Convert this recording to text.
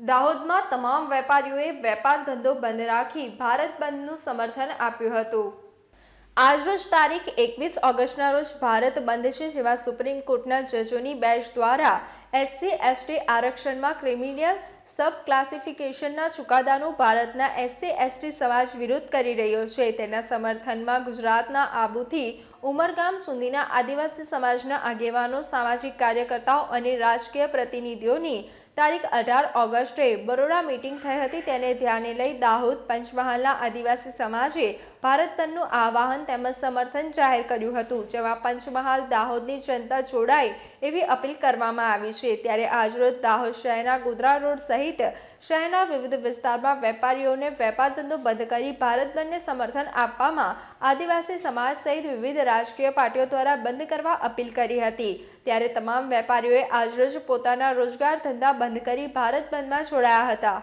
દાહોદમાં તમામ વેપારીઓએ વેપાર ધંધો બંધ રાખી ભારત બંધનું સમર્થન આપ્યું હતું. આજરોજ તારીખ એકવીસ ઓગસ્ટના રોજ ભારત બંધ છે જેવા સુપ્રીમ કોર્ટના જજોની બેચ દ્વારા એસસી, એસટી આરક્ષણમાં ક્રિમિનલ સબ ક્લાસિફિકેશનના ચુકાદાનું ભારતના એસસી, એસટી સમાજ વિરોધ કરી રહ્યો છે. તેના સમર્થનમાં ગુજરાતના આબુથી ઉમરગામ સુધીના આદિવાસી સમાજના આગેવાનો, સામાજિક કાર્યકર્તાઓ અને રાજકીય પ્રતિનિધિઓની તારીખ અઢાર ઓગસ્ટે બરોડા મીટિંગ થઈ હતી. તેને ધ્યાને લઈ દાહોદ પંચમહાલના આદિવાસી સમાજે ભારત બંધનું આહવાન તેમજ સમર્થન જાહેર કર્યું હતું, જેમાં પંચમહાલ દાહોદની જનતા જોડાય એવી અપીલ કરવામાં આવી છે. ત્યારે આજરોજ દાહોદ શહેરના ગોધરા રોડ સહિત શહેરના વિવિધ વિસ્તારમાં વેપારીઓને વેપાર ધંધો બંધ કરી ભારત બંધને સમર્થન આપવામાં આદિવાસી સમાજ સહિત વિવિધ રાજકીય પાર્ટીઓ દ્વારા બંધ કરવા અપીલ કરી હતી. ત્યારે તમામ વેપારીઓએ આજરોજ પોતાના રોજગાર ધંધા બંધ કરી ભારત બંધમાં જોડાયા હતા.